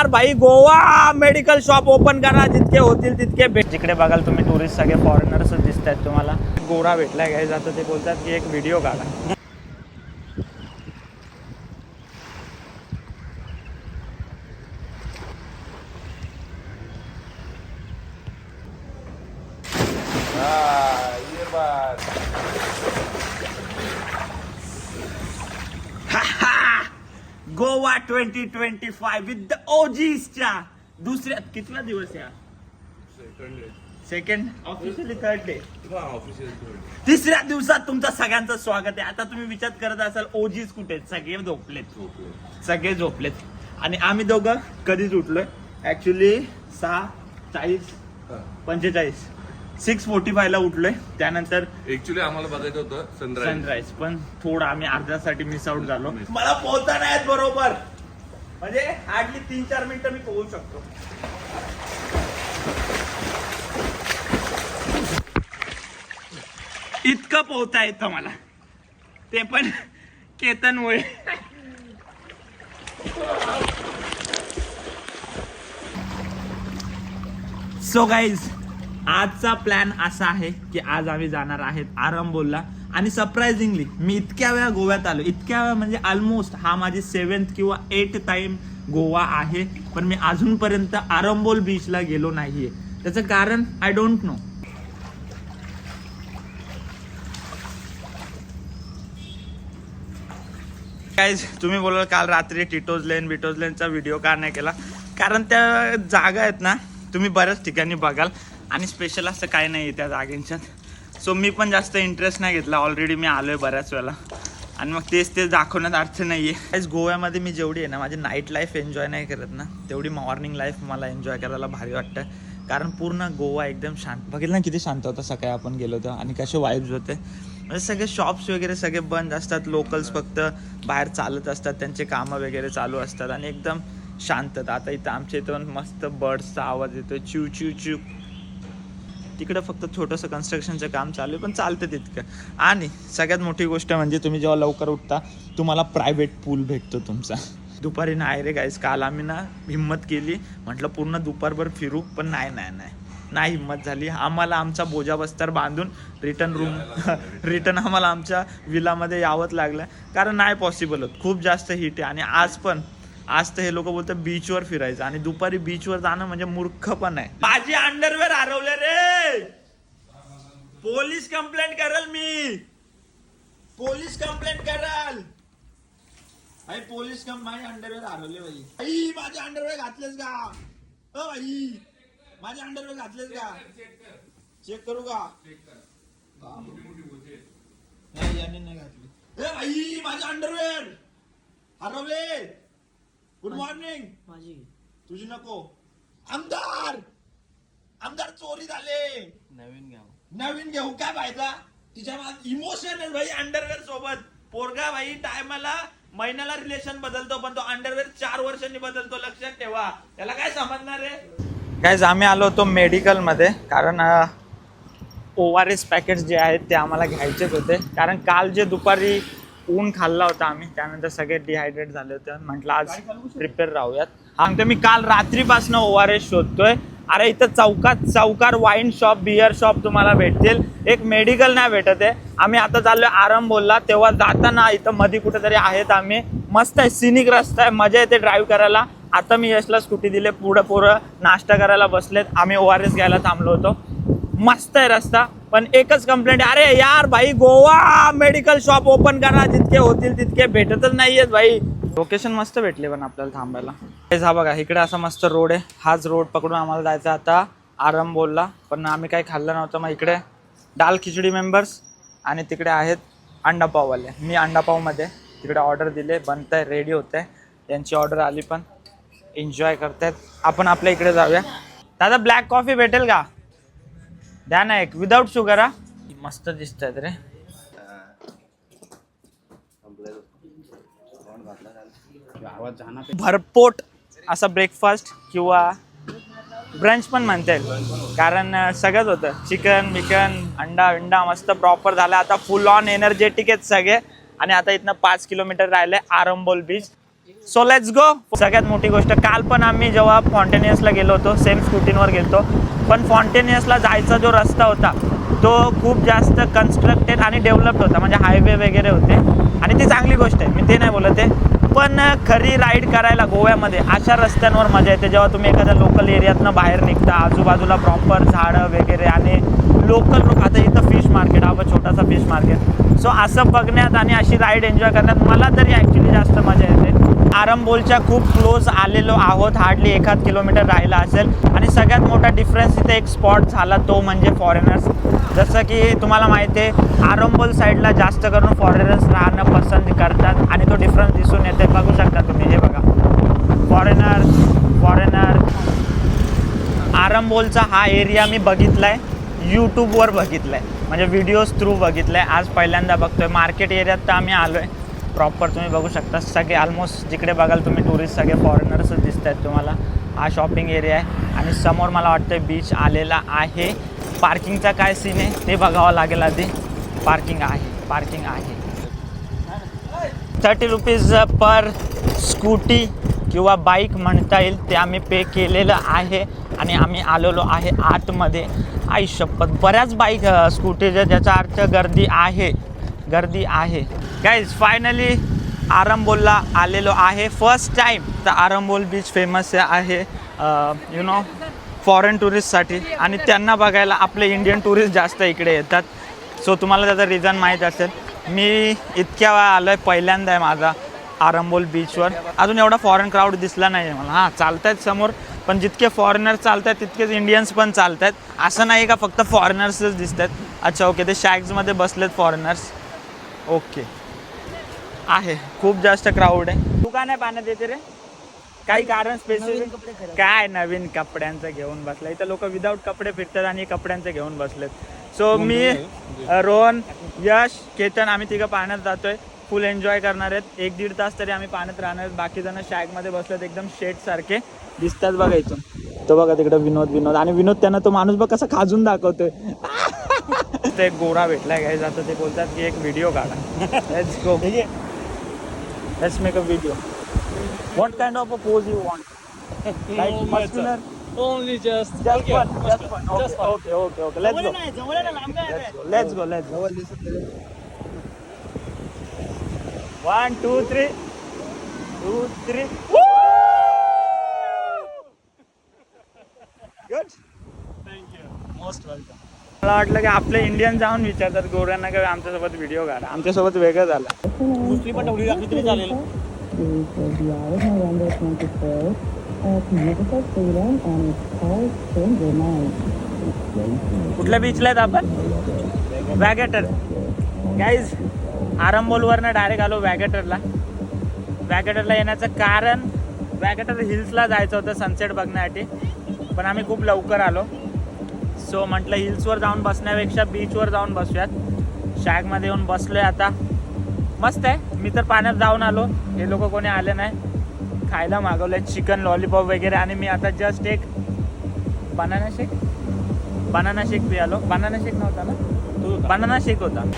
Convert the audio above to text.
यार भाई. Goa medical shop open करा. जितके होतील तितके भेट. जिकडे बघाल तुम्ही टुरिस्ट सगळे फॉरेनर्स दिसत आहेत तुम्हाला. गोरा भेटला घ्यायचा ते बोलतात की एक व्हिडिओ काढा. Goa twenty twenty five with the ओजीसच्या दुसऱ्या कितवा दिवस या? सेकंड ऑफिशियली थर्ड डे तिसऱ्या दिवसात तुमचं सगळ्यांचं स्वागत आहे. आता तुम्ही विचार करत असाल ओजीस कुठे आहेत? सगळे झोपलेत. सगळे झोपलेत. आणि आम्ही दोघं कधीच उठलोय. ऍक्च्युली सहा चाळीस पंचेचाळीस. सिक्स फोर्टी फायला उठलोय. त्यानंतर ऍक्च्युली आम्हाला बघायचं होतं सनराईज सनराईज पण थोडं आम्ही अर्ध्यासाठी मिस आउट झालो. मला पोहोचता नाही येत बरोबर. म्हणजे हार्डली तीन चार मिनिटं मी पोहोचू शकतो. इतकं पोहता येतं मला. ते पण केतनमुळे. सो गाईज आजचा प्लॅन असा आहे की आज आम्ही जाणार आहेत आरंबोलला आणि सरप्राइझिंगली मी इतक्या वेळा गोव्यात आलो. इतक्या वेळा म्हणजे ऑलमोस्ट हा माझी सेवन्थ किंवा एट टाइम गोवा आहे. पण मी अजूनपर्यंत आरंबोल बीचला गेलो नाहीये. त्याचं कारण आय डोंट नो काहीच तुम्ही बोलाल काल रात्री टिटोज लेन बिटोज लेनचा व्हिडिओ का नाही केला? कारण त्या जागा आहेत ना तुम्ही बऱ्याच ठिकाणी बघाल. आणि स्पेशल असं काय नाही आहे त्या जागेंच्यात. सो मी पण जास्त इंटरेस्ट नाही घेतला. ऑलरेडी मी आलो आहे बऱ्याच वेळेला. आणि मग तेच तेच दाखवण्यात अर्थ नाही आहे आज गोव्यामध्ये मी जेवढी आहे ना माझी नाईट लाईफ एन्जॉय नाही करत ना तेवढी मॉर्निंग लाईफ मला एन्जॉय करायला भारी वाटतं. कारण पूर्ण गोवा एकदम शांत. बघितलं ना किती शांत होता सकाळी आपण गेलो होतो आणि कसे वाईब्स होते. म्हणजे सगळे शॉप्स वगैरे सगळे बंद असतात लोकल्स फक्त बाहेर चालत असतात त्यांचे कामं वगैरे चालू असतात आणि एकदम शांतता. आता इथं आमच्या इथं मस्त बर्ड्सचा आवाज येतो चिव चिव चिव. तिकडं फक्त छोटंसं कन्स्ट्रक्शनचं काम चालू आहे पण चालतं तितकं. आणि सगळ्यात मोठी गोष्ट म्हणजे तुम्ही जेव्हा लवकर उठता तुम्हाला प्रायव्हेट पूल भेटतो तुमचा. दुपारी नाही रे गाईस काल आम्ही ना हिंमत केली. म्हटलं पूर्ण दुपारभर फिरू पण नाही नाही नाही. नाही हिंमत झाली. आम्हाला आमचा बोजा बस्तर बांधून रिटर्न रूम रिटर्न आम्हाला आमच्या विलामध्ये यावंच लागलं. कारण नाही पॉसिबल होत. खूप जास्त हीट आहे. आणि आज पण आज तर हे लोक बोलतात बीचवर फिरायचं आणि दुपारी बीचवर जाणं म्हणजे मूर्ख पण आहे. माझी अंडरवेअर हरवले रे. पोलीस कंप्लेंट करल मी. पोलीस कंप्लेंट करल. आई पोलीस कम माझे अंडरवेअर हरवले भाई आई माझे अंडरवेअर घातलेस का? अ भाई माझे अंडरवेअर घातलेस का? चेक करू का? नाही याने नाही घातले. ए भाई माझे अंडरवेअर हरवले. गुड मॉर्निंग माझी. तुझी नको. आमदार! आमदार चोरी झाले. नवीन घ्या. नवीन घेऊ काय पाहिजा तिच्या इमोशन आहे भाई अंडरवेअर सोबत. पोरगा भाई टायमाला महिन्याला रिलेशन बदलतो पण तो अंडरवेअर चार वर्षांनी बदलतो. लक्षात ठेवा. त्याला काय समजणार आहे? काय आम्ही आलो होतो मेडिकलमध्ये. कारण ओ आर एस पॅकेट्स जे आहेत ते आम्हाला घ्यायचेच होते. कारण काल जे दुपारी ऊन खाल्ला होता आम्ही त्यानंतर सगळे डिहायड्रेट झाले होते. म्हटलं आज प्रिपेअर राहूयात. सांगतो मी काल रात्रीपासून ओ आर एस शोधतोय. अरे इथं चौकात चौकार वाईन शॉप बियर शॉप तुम्हाला भेटतील. एक मेडिकल नाही भेटत आहे. आम्ही आता चाललोय आराम बोलला तेव्हा जाताना इथं मध्ये कुठेतरी आहेत आम्ही. मस्त आहे सिनिक रस्ता आहे. मजा येते ड्राईव्ह करायला. आता मी यशला स्कूटी दिले. पुढं पुढं नाश्ता करायला बसलेत. आम्ही ओ आर एस घ्यायला थांबलो होतो. मस्त आहे रस्ता. पण एकच कंप्लेंट अरे यार भाई गोवा मेडिकल शॉप ओपन करा. जितके होतील तितके भेटतच नाहीयेत भाई. लोकेशन मस्त भेटले पण आपल्याला थांबायला. हा बघा इकडे असा मस्त रोड आहे. हाच रोड पकडून आम्हाला जायचा आता आराम बोलला पण आम्ही काही खाल्लं नव्हतं मग इकडे दाल खिचडी मेंबर्स आणि तिकडे आहेत अंडापाववाले मी अंडापावमध्ये तिकडे ऑर्डर दिले. बनत आहे रेडी होत आहे त्यांची ऑर्डर आली पण एन्जॉय करतायत. आपण आपल्या इकडे जाऊया. दादा ब्लॅक कॉफी भेटेल का? द्या ना एक. विदाऊट शुगर हा? मस्त दिसत आहेत रे. भरपोट असा ब्रेकफास्ट किंवा ब्रंच पण म्हणता येईल. कारण सगळंच होतं. चिकन बिकन अंडा विंडा मस्त प्रॉपर झालं. आता फुल ऑन एनर्जेटिक आहेत सगळे. आणि आता इथनं पाच किलोमीटर राहिले Arambol beach so let's go सगळ्यात मोठी गोष्ट काल पण आम्ही जेव्हा फॉन्टेनियसला गेलो होतो सेम स्कूटीवर गेलो पण फॉन्टेनियसला जायचा जो रस्ता होता तो खूप जास्त कन्स्ट्रक्टेड आणि डेव्हलप्ड होता. म्हणजे हायवे वगैरे होते. आणि ती चांगली गोष्ट आहे. मी ते नाही बोलत आहे. पण खरी राईड करायला गोव्यामध्ये अशा रस्त्यांवर मजा येते. जेव्हा तुम्ही एखाद्या लोकल एरियातनं बाहेर निघता आजूबाजूला प्रॉपर झाडं वगैरे आणि लोकल आता इथं फिश मार्केट हा छोटासा फिश मार्केट सो असं बघण्यात आणि अशी राईड एन्जॉय करण्यात मला तरी ॲक्च्युली जास्त मजा येते. आरंबोलच्या खूप क्लोज आलेलो आहोत. हार्डली एखाद किलोमीटर राहिला असेल. सगळ्यात मोठा डिफरन्स इथे एक स्पॉट झाला तो म्हणजे फॉरेनर्स जसं की तुम्हाला माहिती आहे आरंबोल साईडला जास्त करून फॉरेनर्स राहणं पसंत करतात आणि तो डिफरन्स दिसून येते बघू शकता तुम्ही हे बघा. फॉरेनर फॉरेनर आरंबोलचा हा एरिया मी बघितला आहे यूट्यूबवर बघितला आहे म्हणजे व्हिडिओज थ्रू बघितलं आहे आज पहिल्यांदा बघतो आहे मार्केट एरियात तर आम्ही आलो आहे प्रॉपर तुम्ही बघू शकता. सगळे ऑलमोस्ट जिकडे बघाल तुम्ही टुरिस्ट सगळे फॉरेनर्सच दिसत आहेत तुम्हाला. हा शॉपिंग एरिया आहे. आणि समोर मला वाटतं बीच आलेला आहे. पार्किंगचा काय सीन आहे ते बघावं लागेल आधी. पार्किंग आहे पार्किंग आहे. थर्टी रुपीज पर स्कूटी किंवा बाईक म्हणता येईल ते आम्ही पे केलेलं आहे. आणि आम्ही आलेलो आहे आतमध्ये. आई शपथ बऱ्याच बाईक स्कूटीच्या ज्याचा अर्थ गर्दी आहे. गर्दी आहे. गाईज फायनली आरंबोलला आलेलो आहे. फर्स्ट टाईम तर आरंबोल बीच फेमस आहे. यु नो फॉरेन टुरिस्टसाठी आणि त्यांना बघायला आपले इंडियन टुरिस्ट जास्त इकडे येतात. सो तुम्हाला त्याचं रिझन माहीत असेल. मी इतक्या वेळा आलो आहे पहिल्यांदा आहे माझा आरंबोल बीचवर अजून एवढा फॉरेन क्राऊड दिसला नाही आहे मला. हां चालत आहेत समोर पण जितके फॉरेनर चालत आहेत तितकेच इंडियन्स पण चालत आहेत असं नाही का फक्त फॉरेनर्सच दिसत आहेत अच्छा ओके ते शॅक्समध्ये बसलेत फॉरेनर्स ओके आहे. खूप जास्त क्राऊड आहे. तू का नाही पाण्यात येते रे. काही कारण स्पेसिफिक काय नवीन कपड्यांचं घेऊन बसला इथं लोक विदाऊट कपडे फिरतात आणि कपड्यांचं घेऊन बसलेत. सो मी रोहन यश केतन आम्ही तिघं पाण्यात जातोय. फुल एन्जॉय करणार आहेत. एक दीड तास तरी आम्ही पाण्यात राहणार आहेत. बाकी जण शॅगमध्ये बसलेत एकदम शेट सारखे. दिसतात बघा इथून. तो बघा तिकडं विनोद विनोद. आणि विनोद त्यांना तो माणूस बघ कसा खाजून दाखवतोय. ते एक गोरा भेटलाय काय जातं ते बोलतात की एक व्हिडिओ काढा. Let's make a video. What kind of a pose you want? like no, muscular? Only just just okay, one, just one. Okay, just okay, okay, okay. Let's go. Let's go. Let's go. Let's go. One, two, three. Two, three. Woo! मला वाटलं की आपले Indian जाऊन विचारतात गोऱ्यांना की आमच्यासोबत video काढा. आमच्यासोबत वेगळं झालं. दुसरी पण ठेवली लागली तरी चालेल. Reaches the hour November 23rd at Magnificent Freedom and its called Stranger Night. कुठल्या बीचला आहेत आपण? वॅगेटर गाईज आरंबोलवरनं डायरेक्ट आलो वॅगेटरला वॅगेटरला येण्याचं कारण वॅगेटर हिल्सला जायचं होतं सनसेट बघण्यासाठी. पण आम्ही खूप लवकर आलो. सो म्हटलं हिल्सवर जाऊन बसण्यापेक्षा बीचवर जाऊन बसूयात. शॅगमध्ये येऊन बसलोय आता. मस्त आहे. मी तर पाण्यात जाऊन आलो. हे लोक कोणी आले नाही. खायला मागवलंय चिकन लॉलीपॉप वगैरे आणि मी आता जस्ट एक बनाना शेक बनाना शेक पियालो. बनाना शेक नव्हता ना? बनाना शेक होता.